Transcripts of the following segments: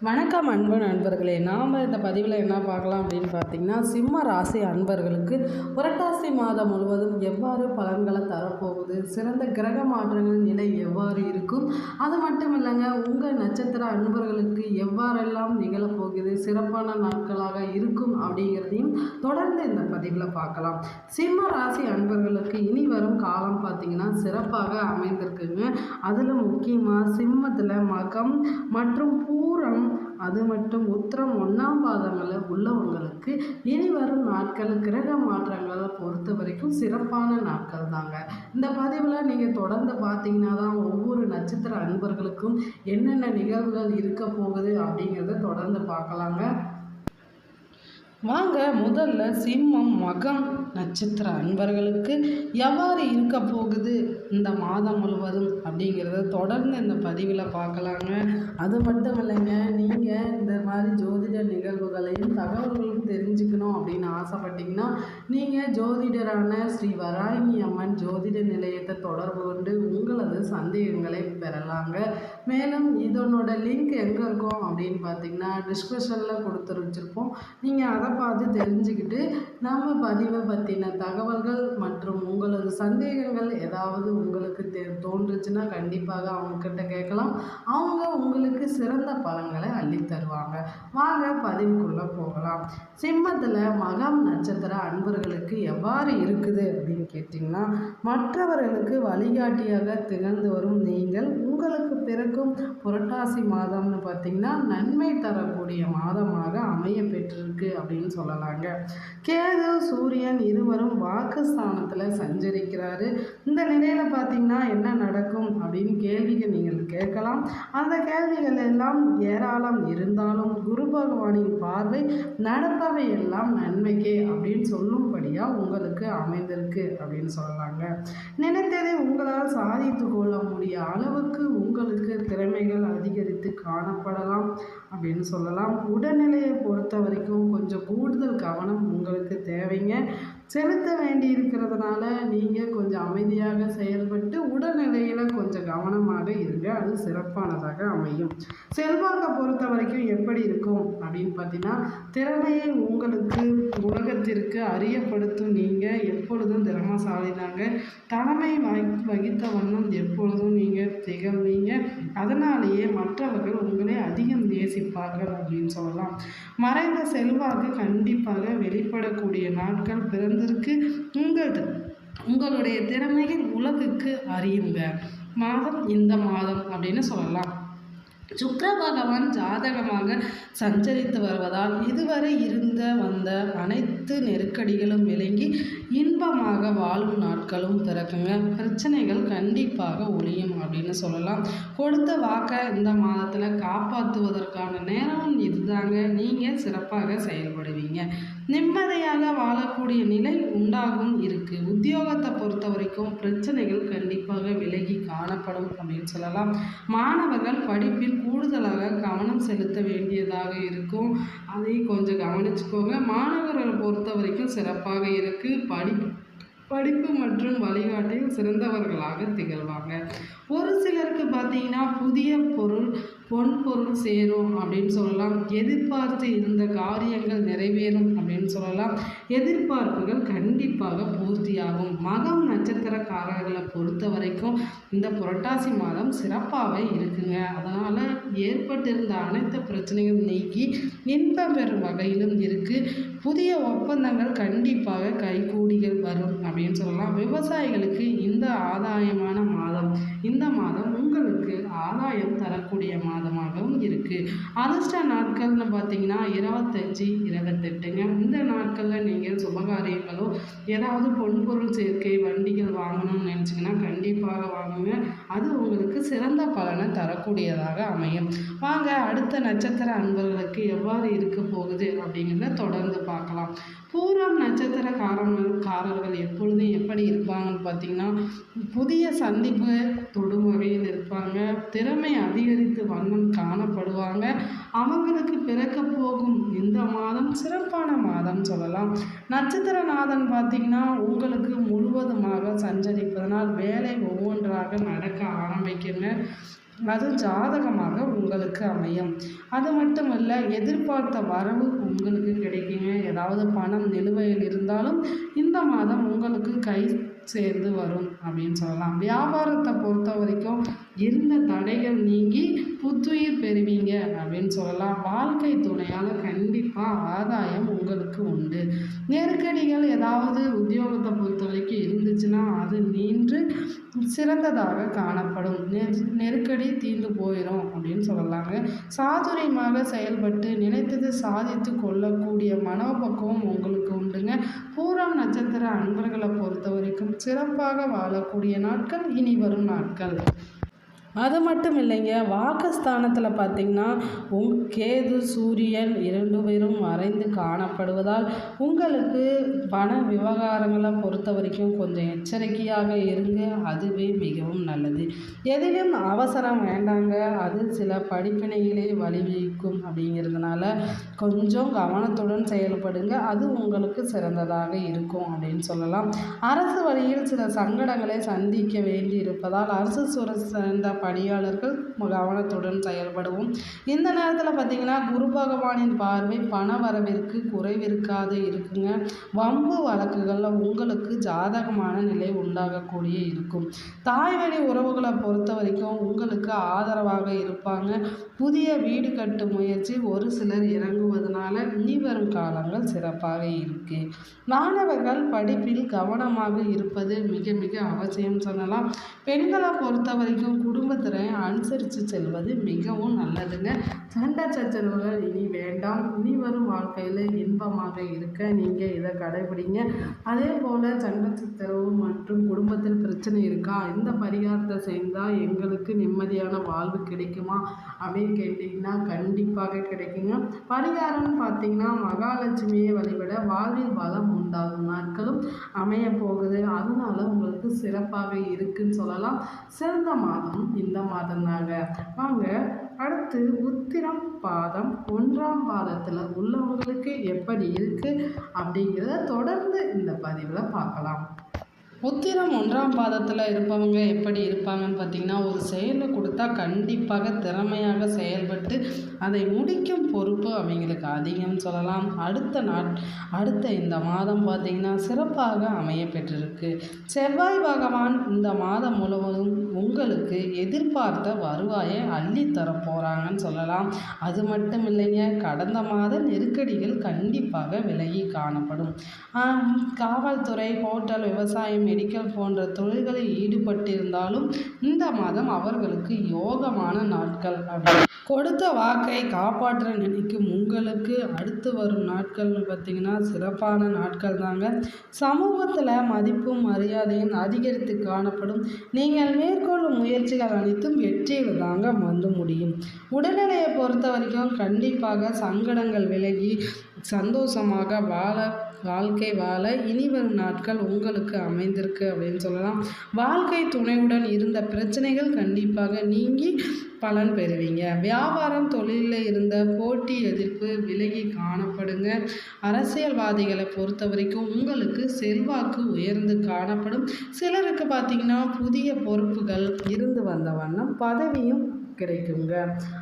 வணக்கம் அன்பு நண்பர்களே நாம் இந்த பதிவில் என்ன பார்க்கலாம் அப்படின்னு பார்த்தீங்கன்னா சிம்ம ராசி அன்பர்களுக்கு புரட்டாசி மாதம் முழுவதும் எவ்வாறு பலன்களை தரப்போகுது சிறந்த கிரக மாற்றங்கள் நிலை எவ்வாறு இருக்கும் அது மட்டும் இல்லைங்க உங்கள் நட்சத்திர அன்பர்களுக்கு எவ்வாறெல்லாம் நிகழப்போகுது சிறப்பான நாட்களாக இருக்கும் அப்படிங்கிறதையும் தொடர்ந்து இந்த பதிவில் பார்க்கலாம். சிம்ம ராசி அன்பர்களுக்கு இனி வரும் காலம் பார்த்திங்கன்னா சிறப்பாக அமைந்திருக்குங்க. அதில் முக்கியமாக சிம்மத்தில் மகம் மற்றும் பூரம் அது மட்டும் உத்திரம் ஒன்றாம் பாதங்களில் உள்ளவங்களுக்கு இனி வரும் நாட்கள் கிரக மாற்றங்களை பொறுத்த வரைக்கும் சிறப்பான நாட்கள் தாங்க இந்த பதிவில் நீங்கள் தொடர்ந்து பார்த்தீங்கன்னா தான் ஒவ்வொரு நட்சத்திர அன்பர்களுக்கும் என்னென்ன நிகழ்வுகள் இருக்க போகுது அப்படிங்கிறத தொடர்ந்து பார்க்கலாங்க. வாங்க முதல்ல சிம்மம் மகம் நட்சத்திர அன்பர்களுக்கு எவ்வாறு இருக்க போகுது இந்த மாதம் முழுவதும் அப்படிங்கிறத தொடர்ந்து இந்த பதிவில் பார்க்கலாங்க. அது மட்டும் இல்லைங்க நீங்கள் இந்த மாதிரி ஜோதிட நிகழ்வுகளையும் தகவல்களையும் தெரிஞ்சுக்கணும் அப்படின்னு ஆசைப்பட்டீங்கன்னா நீங்கள் ஜோதிடரான ஸ்ரீ வராகி அம்மன் ஜோதிட நிலையத்தை தொடர்பு கொண்டு உங்களது சந்தேகங்களை பெறலாங்க. மேலும் இதனோட லிங்க் எங்கே இருக்கும் அப்படின்னு பார்த்தீங்கன்னா டிஸ்கிரிப்ஷனில் கொடுத்து வச்சுருப்போம் நீங்கள் அதை பார்த்து தெரிஞ்சுக்கிட்டு நம்ம பதிவை பற்றி பற்றின தகவல்கள் மற்றும் உங்களது சந்தேகங்கள் ஏதாவது உங்களுக்கு தெ தோன்றுச்சுன்னா கண்டிப்பாக அவங்கக்கிட்ட கேட்கலாம். அவங்க உங்களுக்கு சிறந்த பலன்களை அள்ளி தருவாங்க. வாங்க பதிவுக்குள்ளே போகலாம். சிம்மத்தில் மகம் நட்சத்திர அன்பர்களுக்கு எவ்வாறு இருக்குது அப்படின்னு கேட்டிங்கன்னா மற்றவர்களுக்கு வழிகாட்டியாக திகழ்ந்து வரும் நீங்கள் உங்களுக்கு பிறக்கும் புரட்டாசி மாதம்னு பார்த்தீங்கன்னா நன்மை தரக்கூடிய மாதமாக அமைய பெற்றிருக்கு அப்படின்னு சொல்லலாங்க. கேது சூரியன் இருவரும் வாக்குஸ்தானத்தில் சஞ்சரிக்கிறாரு. இந்த நிலையில் பார்த்தீங்கன்னா என்ன நடக்கும் அப்படின்னு கேள்விகள் நீங்கள் கேட்கலாம். அந்த கேள்விகள் எல்லாம் ஏராளம் இருந்தாலும் குரு பகவானின் பார்வை நடப்பவை எல்லாம் நன்மைக்கே அப்படின்னு சொல்லும்படியாக உங்களுக்கு அமைந்திருக்கு அப்படின்னு சொல்லலாங்க. நினைத்ததை உங்களால் சாதித்து கொள்ள முடிய அளவுக்கு உங்களுக்கு திறமைகள் அதிகரித்து காணப்படலாம் அப்படின்னு சொல்லலாம். உடல்நிலையை பொறுத்த வரைக்கும் கொஞ்சம் கூடுதல் கவனம் உங்களுக்கு தேவைங்க. செலுத்த வேண்டி இருக்கிறதுனால நீங்கள் கொஞ்சம் அமைதியாக செயல்பட்டு உடல்நிலையில் கொஞ்சம் கவனமாக இருங்க. அது சிறப்பானதாக அமையும். செல்வாக்கை பொறுத்த வரைக்கும் எப்படி இருக்கும் அப்படின்னு பார்த்தீங்கன்னா திறமையை உங்களுக்கு உலகத்திற்கு அறியப்படுத்தும் நீங்கள் எப்பொழுதும் திறமசாலினாங்க தலைமை வகி- வகித்த வண்ணம் எப்பொழுதும் நீங்கள் திகழ்வீங்க. அதனாலேயே மற்றவர்கள் உங்களை அதிகம் நேசிப்பார்கள் அப்படின்னு சொல்லலாம். மறைந்த செல்வாக்கு கண்டிப்பாக வெளிப்படக்கூடிய நாட்கள் பிறந்திருக்கு. உங்கள் உங்களுடைய திறமையை உலகுக்கு அறியுங்க. மாதம் இந்த மாதம் அப்படின்னு சொல்லலாம். சுக்கர பகவான் ஜாதகமாக சஞ்சரித்து வருவதால் இதுவரை இருந்த வந்த அனைத்து நெருக்கடிகளும் விளங்கி இன்பமாக வாழும் நாட்களும் பிறக்குங்க. பிரச்சனைகள் கண்டிப்பாக ஒழியும் அப்படின்னு சொல்லலாம். கொடுத்த வாக்கை இந்த மாதத்தில் காப்பாற்றுவதற்கான நேரம் இதுதாங்க. நீங்கள் சிறப்பாக செயல்படுவீங்க. நிம்மதியாக வாழக்கூடிய நிலை உண்டாகும் இருக்கு. உத்தியோகத்தை பொறுத்த வரைக்கும் பிரச்சனைகள் கண்டிப்பாக விலகி காணப்படும் அப்படின்னு சொல்லலாம். மாணவர்கள் படிப்பில் கூடுதலாக கவனம் செலுத்த வேண்டியதாக இருக்கும். அதை கொஞ்சம் கவனிச்சுக்கோங்க. மாணவர்களை பொறுத்த வரைக்கும் சிறப்பாக இருக்கு. படி படிப்பு மற்றும் வழிகாட்டில் சிறந்தவர்களாக திகழ்வாங்க. ஒரு சிலருக்கு பார்த்தீங்கன்னா புதிய பொருள் பொன் பொருள் சேரும் அப்படின்னு சொல்லலாம். எதிர்பார்த்து இருந்த காரியங்கள் நிறைவேறும் அப்படின்னு சொல்லலாம். எதிர்பார்ப்புகள் கண்டிப்பாக பூர்த்தியாகும். மகம் நட்சத்திரக்காரர்களை பொறுத்த வரைக்கும் இந்த புரட்டாசி மாதம் சிறப்பாகவே இருக்குங்க. அதனால் ஏற்பட்டிருந்த அனைத்து பிரச்சனைகளும் நீக்கி இன்பம் பெறும் வகையிலும் இருக்குது புதிய ஒப்பந்தங்கள் கண்டிப்பாக கைகூடிகள் வரும் அப்படின்னு சொல்லலாம். விவசாயிகளுக்கு இந்த ஆதாயமான மாதம். இந்த இந்த மாதம் உங்களுக்கு ஆதாயம் தரக்கூடிய மாதமாகவும் இருக்குது அதிர்ஷ்ட நாட்கள்னு பார்த்தீங்கன்னா இருபத்தஞ்சி இருபத்தெட்டுங்க. இந்த நாட்களில் நீங்கள் சுபகாரியங்களோ ஏதாவது பொன்பொருள் சேர்க்கை வண்டிகள் வாங்கணும்னு நினச்சிங்கன்னா கண்டிப்பாக வாங்குங்க. அது உங்களுக்கு சிறந்த பலனை தரக்கூடியதாக அமையும். வாங்க அடுத்த நட்சத்திர அன்பர்களுக்கு எவ்வாறு இருக்க போகுது அப்படிங்கிறத தொடர்ந்து பார்க்கலாம். பூரம் நட்சத்திர காரர்கள் எப்பொழுதும் எப்படி இருப்பாங்கன்னு பார்த்தீங்கன்னா புதிய சந்திப்பு தொடும் வகையில் இருப்பாங்க. திறமை அதிகரித்து வண்ணம் காணப்படுவாங்க. அவங்களுக்கு பிறக்க போகும் இந்த மாதம் சிறப்பான மாதம் சொல்லலாம். நட்சத்திரநாதன் பார்த்தீங்கன்னா உங்களுக்கு முழுவதுமாக சஞ்சரிப்பதனால் வேலை ஒவ்வொன்றாக நடக்க ஆரம்பிக்குங்க. அது ஜாதகமாக உங்களுக்கு அமையும். அது மட்டும் இல்லை எதிர்பார்த்த வரவு உங்களுக்கு கிடைக்குங்க. ஏதாவது பணம் நிலுவையில் இருந்தாலும் இந்த மாதம் உங்களுக்கு கை சேர்ந்து வரும் அப்படின்னு சொல்லலாம். வியாபாரத்தை பொறுத்த வரைக்கும் இருந்த தடைகள் நீங்கி புத்துயிர் பெறுவீங்க அப்படின்னு சொல்லலாம். வாழ்க்கை துணையால் கண்டிப்பாக ஆதாயம் உங்களுக்கு உண்டு. நெருக்கடிகள் ஏதாவது சிறந்ததாக காணப்படும். நெருக்கடி தீர்ந்து போயிடும் அப்படின்னு சொல்லலாங்க. சாதுரியமாக செயல்பட்டு நினைத்தது சாதித்து கொள்ளக்கூடிய மனோபக்குவம் உங்களுக்கு உண்டுங்க. பூரம் நட்சத்திர அன்பர்களை பொறுத்த வரைக்கும் சிறப்பாக வாழக்கூடிய நாட்கள் இனி வரும் நாட்கள். அது மட்டும் இல்லைங்க வாக்குஸ்தானத்தில் பார்த்திங்கன்னா உங் கேது சூரியன் இரண்டு பேரும் மறைந்து காணப்படுவதால் உங்களுக்கு பண விவகாரங்களை பொறுத்த வரைக்கும் கொஞ்சம் எச்சரிக்கையாக இருங்க அதுவே மிகவும் நல்லது. எதிலும் அவசரம் வேண்டாங்க அது சில படிப்பினைகளே வழிவகுக்கும் அப்படிங்கிறதுனால கொஞ்சம் கவனத்துடன் செயல்படுங்க அது உங்களுக்கு சிறந்ததாக இருக்கும் அப்படின்னு சொல்லலாம். அரசு வழியில் சில சங்கடங்களை சந்திக்க வேண்டி இருப்பதால் அரசு சுர சேர்ந்த பணியாளர்கள் கவனத்துடன் செயல்படுவோம். இந்த நேரத்தில் பார்த்திங்கன்னா குரு பகவானின் பார்வை பண வரவிற்கு குறைவிருக்காது இருக்குங்க. வம்பு வழக்குகளில் உங்களுக்கு ஜாதகமான நிலை உண்டாகக்கூடிய இருக்கும். தாய்வழி உறவுகளை பொறுத்த வரைக்கும் உங்களுக்கு ஆதரவாக இருப்பாங்க. புதிய வீடு கட்டும் முயற்சி ஒரு சிலர் இறங்குவதனால இனி வரும் காலங்கள் சிறப்பாக இருக்கு. மாணவர்கள் படிப்பில் கவனமாக இருப்பது மிக மிக அவசியம் சொல்லலாம். பெண்களை பொறுத்த வரைக்கும் குடும்பத்தில் அனுசரித்து செல்வது மிகவும் நல்லதுங்க. சண்டை சச்சரவுகள் இனி வேண்டாம். இனி வரும் வாழ்க்கையில் இன்பமாக இருக்க நீங்கள் இதை கடைபிடிங்க. அதே போல் சண்டை சச்சரவு மற்றும் குடும்பத்தில் பிரச்சனை இருக்கா? இந்த பரிகாரத்தை செய்தால் எங்களுக்கு நிம்மதியான வாழ்வு கிடைக்குமா? அப்படின்னு கேட்டிங்கன்னா கண்டிப்பாக கிடைக்குங்க. பரிகாரம்னு பார்த்தீங்கன்னா மகாலட்சுமியை வழிபட வாழ்வில் வளம் உண்டாகும் நாட்களும் அமைய போகுது. அதனால உங்களுக்கு சிறப்பாக இருக்குன்னு சொல்லலாம். சிறந்த மாதம் இந்த மாதம் தாங்க வாங்க அடுத்து உத்திரம் பாதம் ஒன்றாம் பாதத்தில் உள்ளவங்களுக்கு எப்படி இருக்குது அப்படிங்கிறத தொடர்ந்து இந்த பதிவில் பார்க்கலாம். உத்திரம் ஒன்றாம் பாதத்தில் இருப்பவங்க எப்படி இருப்பாங்கன்னு பார்த்தீங்கன்னா ஒரு செயலை கொடுத்தா கண்டிப்பாக திறமையாக செயல்பட்டு அதை முடிக்கும் பொறுப்பு அவங்களுக்கு அதிகம் சொல்லலாம். அடுத்த நாட் அடுத்த இந்த மாதம் பார்த்திங்கன்னா சிறப்பாக அமைய பெற்றிருக்கு. செவ்வாய் பகவான் இந்த மாதம் முழுவதும் உங்களுக்கு எதிர்பார்த்த வருவாயை அள்ளித்தர போகிறாங்கன்னு சொல்லலாம். அது மட்டும் இல்லைங்க கடந்த மாத நெருக்கடிகள் கண்டிப்பாக விலகி காணப்படும். காவல்துறை ஹோட்டல் விவசாயம் மெடிக்கல் போன்ற தொழில்களில் ஈடுபட்டிருந்தாலும் இந்த மாதம் அவர்களுக்கு யோகமான நாட்கள் அப்படி கொடுத்த வாக்கை காப்பாற்ற நினைக்கும் உங்களுக்கு அடுத்து வரும் நாட்கள்னு பார்த்திங்கன்னா சிறப்பான நாட்கள் தாங்க. சமூகத்தில் மதிப்பும் மரியாதையும் அதிகரித்து காணப்படும். நீங்கள் மேற்கொள்ளும் முயற்சிகள் அனைத்தும் வெற்றியில் தாங்க வந்து முடியும். உடல்நிலையை பொறுத்த வரைக்கும் கண்டிப்பாக சங்கடங்கள் விலகி சந்தோஷமாக வாழ வாழ்க்கை வாழ இனி வரும் நாட்கள் உங்களுக்கு அமைந்திருக்கு அப்படின்னு சொல்லலாம். வாழ்க்கை துணையுடன் இருந்த பிரச்சனைகள் கண்டிப்பாக நீங்கி பலன் பெறுவீங்க. வியாபாரம் தொழிலில் இருந்த போட்டி எதிர்ப்பு விலகி காணப்படுங்க. அரசியல்வாதிகளை பொறுத்த வரைக்கும் உங்களுக்கு செல்வாக்கு உயர்ந்து காணப்படும். சிலருக்கு பார்த்திங்கன்னா புதிய பொறுப்புகள் இருந்து வந்த வண்ணம் பதவியும் கிடைக்குங்க.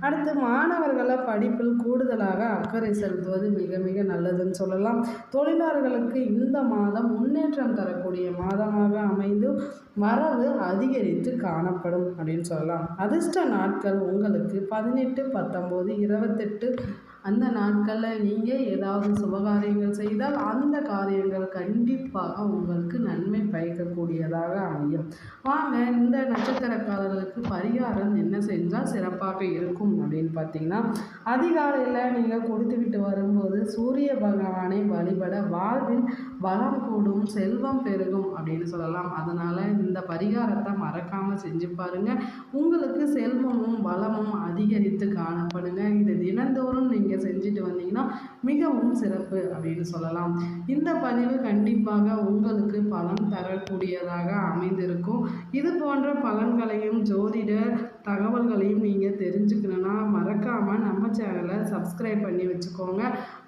அடுத்து மாணவர்களை படிப்பில் கூடுதலாக அக்கறை செலுத்துவது மிக மிக நல்லதுன்னு சொல்லலாம். தொழிலாளர்களுக்கு இந்த மாதம் முன்னேற்றம் தரக்கூடிய மாதமாக அமைந்து வரவு அதிகரித்து காணப்படும் அப்படின்னு சொல்லலாம். அதிர்ஷ்ட நாட்கள் உங்களுக்கு பதினெட்டு பத்தொம்போது இருபத்தெட்டு அந்த நாட்களில் நீங்கள் ஏதாவது சுபகாரியங்கள் செய்தால் அந்த காரியங்கள் கண்டிப்பாக உங்களுக்கு நன்மை பயக்கக்கூடியதாக அமையும். வாங்க இந்த நட்சத்திரக்காரர்களுக்கு பரிகாரம் என்ன செஞ்சால் சிறப்பாக இருக்கும் அப்படின்னு பார்த்தீங்கன்னா அதிகாலையில் நீங்கள் கொடுத்துவிட்டு வரும்போது சூரிய பகவானை வழிபட வாழ்வில் வளம் கூடும் செல்வம் பெருகும் அப்படின்னு சொல்லலாம். அதனால் இந்த பரிகாரத்தை மறக்காமல் செஞ்சு பாருங்கள் உங்களுக்கு செல்வமும் வளமும் அதிகரித்து காணப்படுங்க. இது தினந்தோறும் நீங்கள் நீங்கள் செஞ்சுட்டு வந்தீங்கன்னா மிகவும் சிறப்பு அப்படின்னு சொல்லலாம். இந்த பதிவு கண்டிப்பாக உங்களுக்கு பலன் தரக்கூடியதாக அமைந்திருக்கும். இது போன்ற பலன்களையும் ஜோதிட தகவல்களையும் நீங்கள் தெரிஞ்சுக்கணுன்னா மறக்காமல் நம்ம சேனலை சப்ஸ்கிரைப் பண்ணி வச்சுக்கோங்க.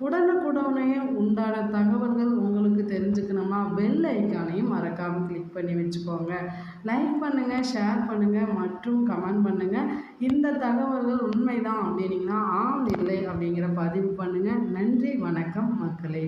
உடனுக்குடனே உண்டான தகவல்கள் உங்களுக்கு தெரிஞ்சுக்கணுமா பெல் ஐக்கானையும் மறக்காமல் கிளிக் பண்ணி வச்சுக்கோங்க. லைக் பண்ணுங்கள் ஷேர் பண்ணுங்கள் மற்றும் கமெண்ட் பண்ணுங்கள் இந்த தகவல்கள் உண்மைதான் அப்படின்னீங்கன்னா ஆம் இல்லை அப்படிங்கிற பதிவு பண்ணுங்கள் நன்றி வணக்கம் மக்களே.